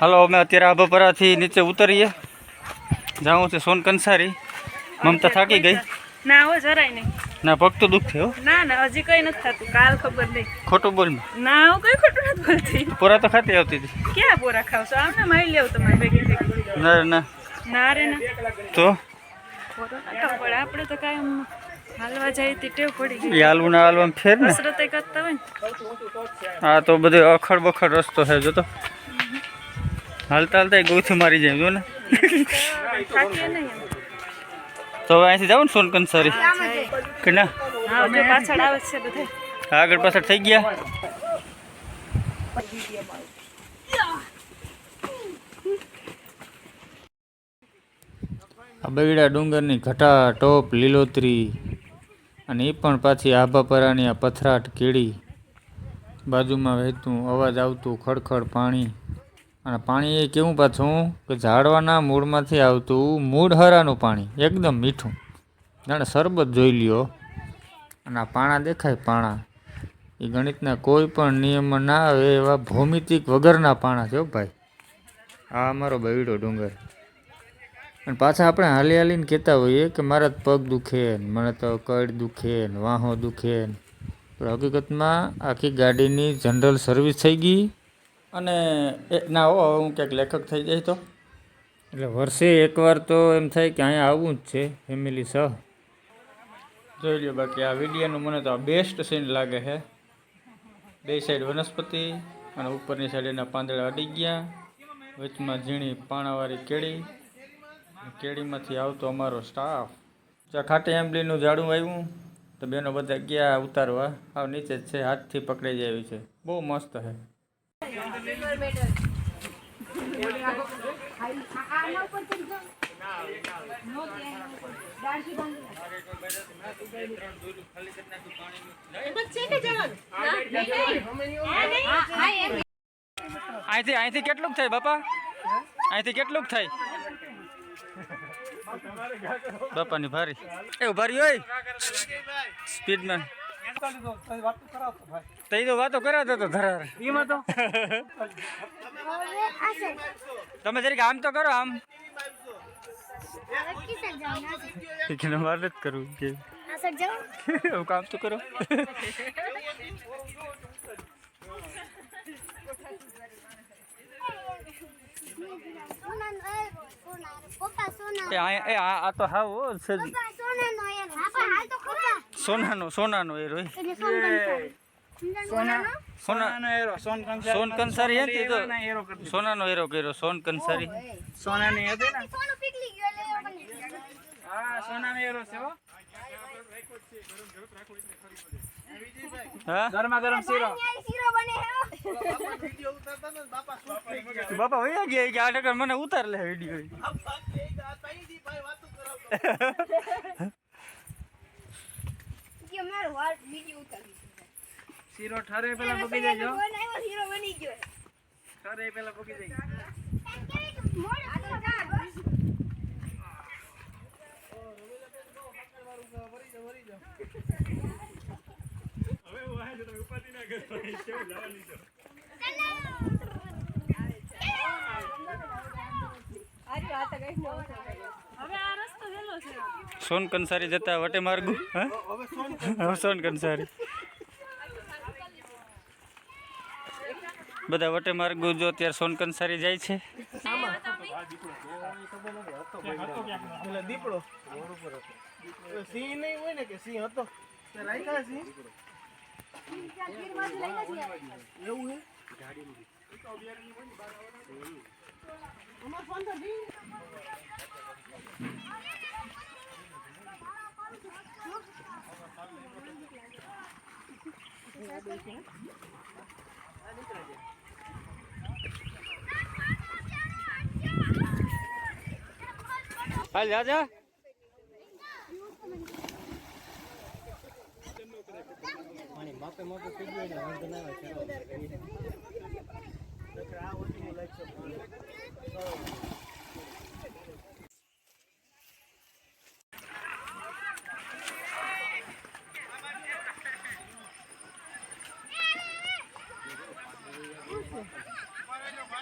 હાલો અમે અત્યારે આભાપરાથી નીચે ઉતરીએ. જાઉં છે સોન કંસારી. મમતા થાકી ગઈ. ના હો જરાય નહીં. ના પગ તો દુઃખ થયો ના ના હજી કઈ નથી થતું. કાલ ખબર નહીં. ખોટું બોલ ના હું કઈ ખોટું નથી બોલતી. પોરા તો ખાતી આવતી હતી. ક્યાં બોરા ખાવશો આમને મારી લેવું તમારે ભેગી ભેગી. ના ના. ના રે ના. તો? ખાવું આપણે તો કાયમ હાલવા જાય તે ટેવ પડી ગઈ. હાલવું ના હાલવા ફેર ને. કરતા હોય હા તો બધો અખડ બખડ રસ્તો છે જો તો હાલતા હાલતા ગોથ મારી જાય જો ને. તો હવે અહીંથી જાવ ને સોનકન કંસારી કે ના? પાછળ આગળ પાછળ થઈ ગયા. આ બગડા ડુંગરની ઘટા, ટોપ, લીલોતરી અને એ પણ પાછી આભાપરાની આ પથરાટ કેળી. બાજુમાં વહેતું અવાજ આવતું ખડખડ પાણી. અને પાણી એ કેવું પાછું? કે ઝાડવાના મૂળમાંથી આવતું મૂળ હરાનું પાણી, એકદમ મીઠું. જાણે શરબત જોઈ લ્યો. અને આ પાણા દેખાય પાણા. એ ગણિતના કોઈ પણ નિયમમાં ના આવે એવા ભૌમિતિક વગરના પાણા છે ભાઈ. આ અમારો બૈડો ડુંગર. અને પાછા આપણે હાલી હાલીને કહેતા હોઈએ કે મારા પગ દુખે ને મને તો કડ દુખે ને વાહો દુખે ને હકીકતમાં આખી ગાડીની જનરલ સર્વિસ થઈ ગઈ. અને એ ના હો હવે હું ક્યાંક લેખક થઈ જાય તો. એટલે વર્ષે એકવાર તો એમ થાય કે અહીંયા આવવું જ છે ફેમિલી સહ. જોઈ લ્યો બાકી આ વિડીયાનું મને તો આ બેસ્ટ સીન લાગે છે. બે સાઈડ વનસ્પતિ અને ઉપરની સાઈડ એના પાંદડા અડી ગયા. વચમાં ઝીણી પાણાવાળી કેળી. કેળીમાંથી આવતો અમારો સ્ટાફ જ્યાં ખાટી આંબલીનું ઝાડું આવ્યું તો બેનો બધા ગયા ઉતારવા. આવ નીચે જ છે હાથથી પકડાઈ જાય છે. બહુ મસ્ત છે. અહીંથી અહીંથી કેટલુંક થાય બાપા? અહીંથી કેટલુંક થાય? બાપાની ભારી. એ ભારી હોય સ્પીડમાં. તઈ તો વાતો કરાવતો તો ધરાર એમાં તો તમે જરીક આમ તો કરો આમ. કે મારે જ કરવું કે એવું કામ તો કરો પપ્પા સોના એ આ એ આ આ તો હાવ હો, સજ પપ્પા સોનાનો યાર પપ્પા હાલ તો ખરા સોનાનો સોનાનો એ. રોય સોના સોના એરો સોન સોન કંસારી હતી તો સોનાનો એરો કર્યો સોન કંસારી સોનાની હતી ને? સોનું ગયું એટલે ગયું. હા સોનાનો એરો છે હો. હા? ગરમા ગરમ શીરો. ન્યાય શીરો બને હે હો. બાપા વયા ગયા કે આ મને ઉતાર લે વીડિયો કે મારો વાળ વિડિયો ઉતારી શીરો ઠરે પેલા પકી જાય બનાવ્યો શીરો બની ગયો. ઠરે પેલા પકી જાય મોડ આ તો જા હવે આ રસ્તો હેલો છે સોન કંસારી જતા વટે માર્ગુ હવે સોન કંસારી. બધા વટે માર્ગુ જો અત્યારે સોન કંસારી જાય છે. દીપડો સિંહ નહીં હોય હાલ રાજા પાણી માપે માપે પી ગયું એટલે આ ના આવે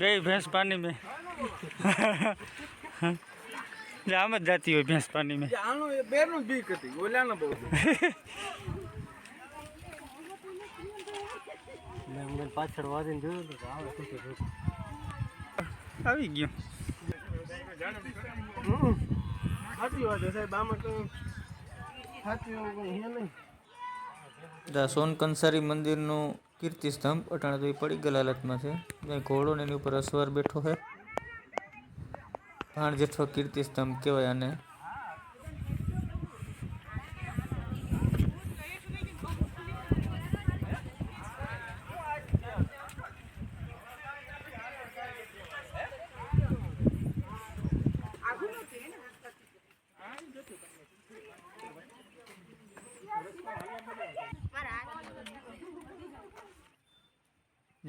ગઈ ભેંસ પાણી મેં. આમ જ જાતી હોય ભેંસ પાણી મેં. પાછળ વાદીને જોયું આવી ગયો. સાચી વાત સાહેબ આમાં તો સાચી સોન કંસારી મંદિરનું કીર્તિ સ્તંભ, અટાણે તો એ પડી ગયેલા હાલતમાં છે. ત્યાં ઘોડો ને એની ઉપર અસવાર બેઠો છે. ભાણ જેઠો કીર્તિ સ્તંભ કહેવાય આને.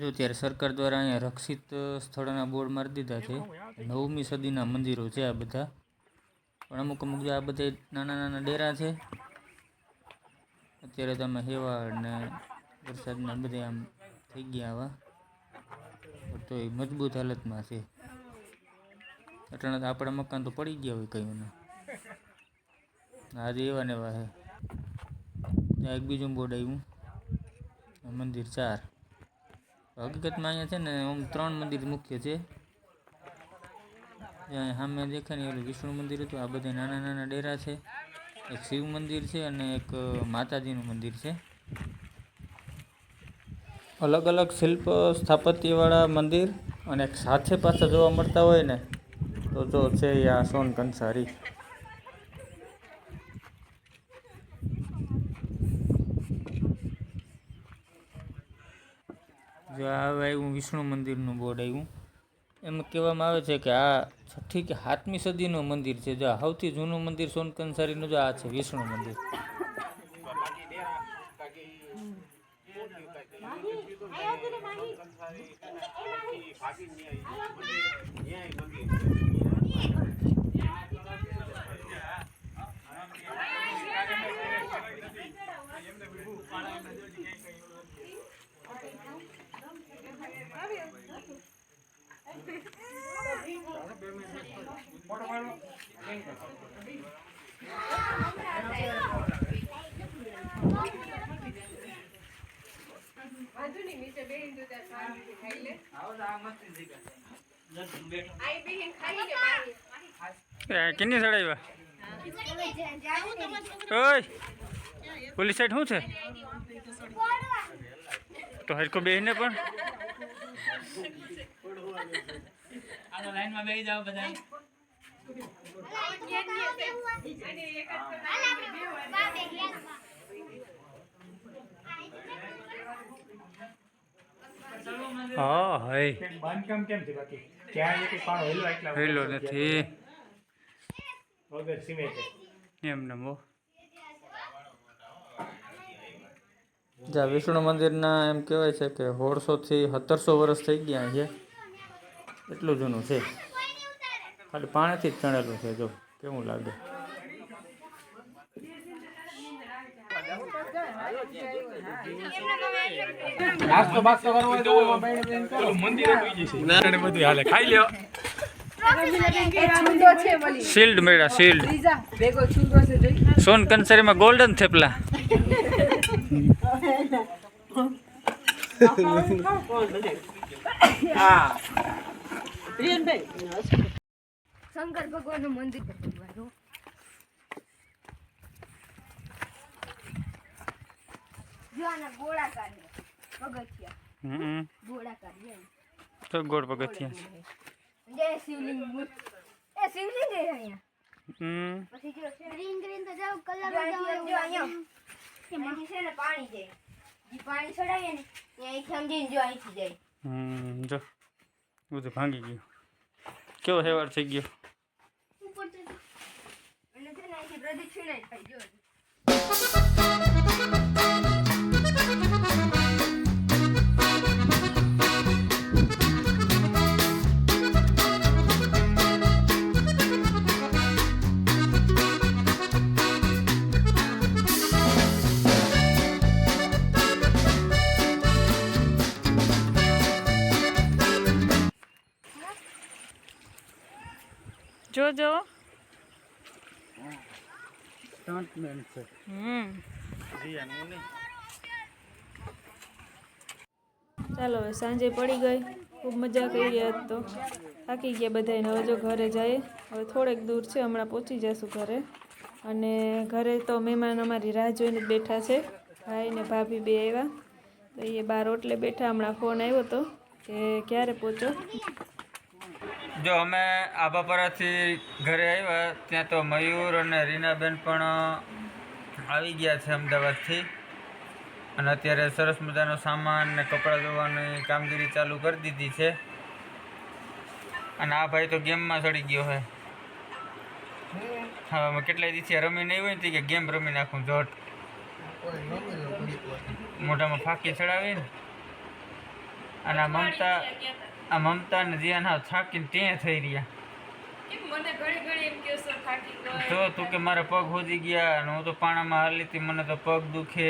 જો ત્યારે સરકાર દ્વારા અહીંયા રક્ષિત સ્થળોના બોર્ડ મારી દીધા છે. નવમી સદીના મંદિરો છે આ બધા. પણ અમુક અમુક જે આ બધા નાના નાના ડેરા છે, અત્યારે તમે હેવાળ ને વરસાદના બધા આમ થઈ ગયા આવા. તો એ મજબૂત હાલતમાં છે. અટાણે તો આપણા મકાન તો પડી ગયા હોય કયું ને આજે એવા ને એવા છે. ત્યાં એક બીજું બોર્ડ આવ્યું. મંદિર ચાર. હકીકતમાં અહીંયા છે ને આમ ત્રણ મંદિર મુખ્ય છે. સામે દેખાય ને ઓલું વિષ્ણુ મંદિર હતું, આ બધા નાના નાના ડેરા છે. એક શિવ મંદિર છે અને એક માતાજીનું મંદિર છે. અલગ અલગ શિલ્પ સ્થાપત્યવાળા મંદિર અને એક સાથે પાછા જોવા મળતા હોય ને, તો જો છે આ સોન કંસારી જો આ આવ્યું વિષ્ણુ મંદિરનું બોર્ડ આવ્યું. એમાં કહેવામાં આવે છે કે આ છઠ્ઠી કે સાતમી સદીનું મંદિર છે. જો સૌથી જૂનું મંદિર સોનકંસારીનું જો આ છે વિષ્ણુ મંદિર. કિન્ની સડાઈ ઓય, પોલીસ સાઈડ શું છે? તો હરકો બેહીને પણ. લાઈનમાં બેસી હા હે બાંધકામ કેમ છે બાકી? એક પાણો હેલો એટલા હેલો નથી. વગર સિમેન્ટ એમ નમો જા વિષ્ણુ મંદિરના એમ કહેવાય છે કે સોળસોથી સત્તરસો વર્ષ થઈ ગયા છે. એટલું જૂનું છે. ખાલી પાણીથી જ ચણેલું છે જો કેવું લાગે. નાસ્તો બાસ્તો કરવો હોય તો મંદિરે હોઈ જશે નારાયણ બધું હાલે. ખાઈ લ્યો. શિલ્ડ મેળા શિલ્ડ. સોન કંસરીમાં ગોલ્ડન થેપલા. શંકર ભગવાનનું મંદિર જો આના ગોળાકાર છે. પગથિયા. હમ ગોળાકાર છે. તો ગોળ પગથિયા. જય શિવલિંગ. મૂર્તિ. એ શિવલિંગ છે અહીંયા. હમ. પછી જો ગ્રીન ગ્રીન તો જાવ જો અહીંથી આમ જો અહીંયા અહીંથી છે ને પાણી જાય જે પાણી ચડાવીએ ને ત્યાં અહીંથી સમજીને જો અહીંથી જાય. હમ જો. બધું ભાંગી ગયું. કેવો હેવાર થઈ ગયો? અને છે ને અહીંથી પ્રદક્ષિણા ય થાય જો સ્ટન્ટમેન છે. હમ. ચાલો હવે સાંજે પડી ગઈ. ખૂબ મજા કરી આજ તો. થાકી ગયા બધાને હવે જો ઘરે જાય હવે થોડેક દૂર છે. હમણાં પહોંચી જશું ઘરે. અને ઘરે તો મહેમાન અમારી રાહ જોઈને જ બેઠા છે. ભાઈ ને ભાભી બે આવ્યા. તો એ બાર ઓટલે બેઠા. હમણાં ફોન આવ્યો હતો કે ક્યારે પહોંચો? જો અમે આબાપરાથી ઘરે આવ્યા. ત્યાં તો મયુર અને રીનાબેન પણ આવી ગયા છે અમદાવાદથી. અને અત્યારે સરસ મજાનો સામાન ને કપડાં ધોવાની કામગીરી ચાલુ કરી દીધી છે. અને આ ભાઈ તો ગેમમાં ચડી ગયો હા. અમે કેટલાય દિવસે રમી નહીં હોય ને કે ગેમ રમી નાખું જોટ. મોઢામાં ફાંકી ચડાવીને. અને આ મમતા આ મમતા ને જ્યાં હાવ થાકીને ત્યાં થઈ રહ્યા. તો તું કે મારા પગ હોજી ગયા અને હું તો પાણામાં હાલી હતી મને તો પગ દુખે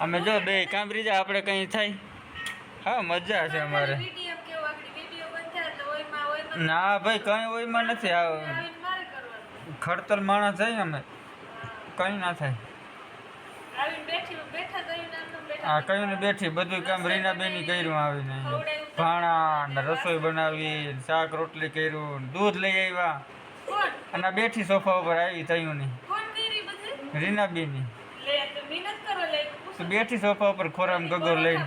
અમે જો બે કાંબરી જા આપણે કંઈ થાય? હા મજા છે અમારે. ના ભાઈ કંઈ ઓયમાં નથી આ ખડતલ માણસ જાય અમે. કંઈ ના થાય. હા કયું ને બેઠી બધું કામ રીના બેની કર્યું આવીને ભાણા ને રસોઈ બનાવી શાક રોટલી કર્યું દૂધ લઈ આવ્યા. અને બેઠી સોફા ઉપર આવી થયું નહીં. કોણ રીના બેની લે તો મહેનત કરો લે તો બેઠી સોફા ઉપર ખોરામ ગગો લઈને.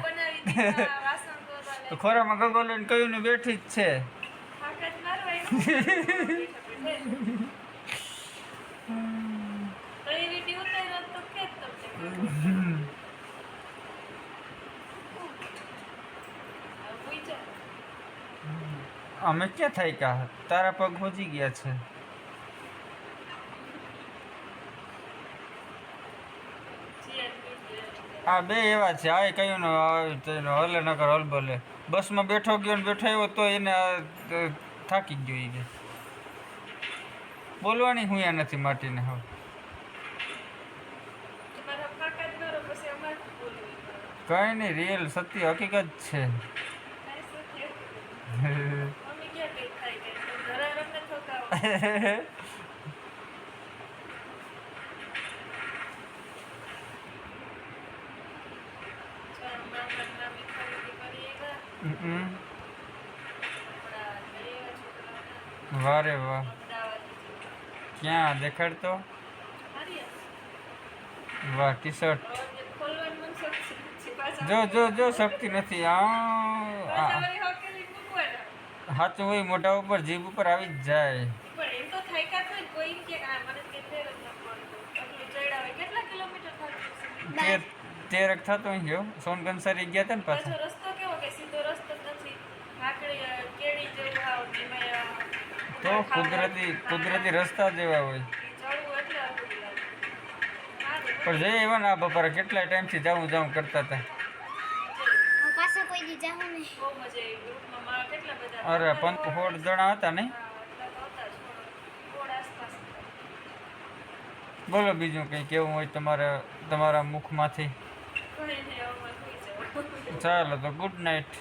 તો ખોરામાં ગગો લઈને કયું ને બેઠી જ છે થાક જ મારવાય તો એ વીડિયો ઉતાર્યો તો કે તમને પૂછો અમે ક્યાં થાય ગયા? તારા પગ પહોંચી ગયા છે. આ બે એવા છે. આ કયું નો આવે તો એનો હલે હલ બોલે. બસમાં બેઠો ગયો ને બેઠો આવ્યો તો એને થાકી ગયો એ કે બોલવાની હું નથી માટીને હવે. કરો કઈ નહીં રિયલ સત્ય હકીકત છે કાંઈ શું થયું? મમ્મી ક્યાં કઈ થાય કે ઘરે રમને થતા હમ. વારે વાહ ક્યાં દેખાડતો વાહ ટી શર્ટ જો જો જો શક્તિ નથી આ આ- સાચું હોય મોઢા ઉપર જીભ ઉપર આવી જ જાય તેર તેરક થતો ગયો સોનગંસારી ગયા હતા ને પાછા. રસ્તો કેવો કે સીધો રસ્તો નથી? કેડી જેવું આવ એમાં અ, તો કુદરતી કુદરતી રસ્તા જેવા હોય. સારું, પણ જઈ એવા ના બપોરે કેટલા ટાઈમથી જાઉં જાઉં કરતા હતા પાછા કોઈ દી જાઉં નહીં બહુ મજા આવી. ગ્રુપમાં મારા કેટલા બધા અરે પંચ સોળ જણા હતા ને હા, એટલા તો હતા જ. થોડા- થોડા આસપાસ બોલો બીજું કંઈ કેવું હોય તમારે તમારા મુખમાંથી. ચાલો તો ગુડ નાઇટ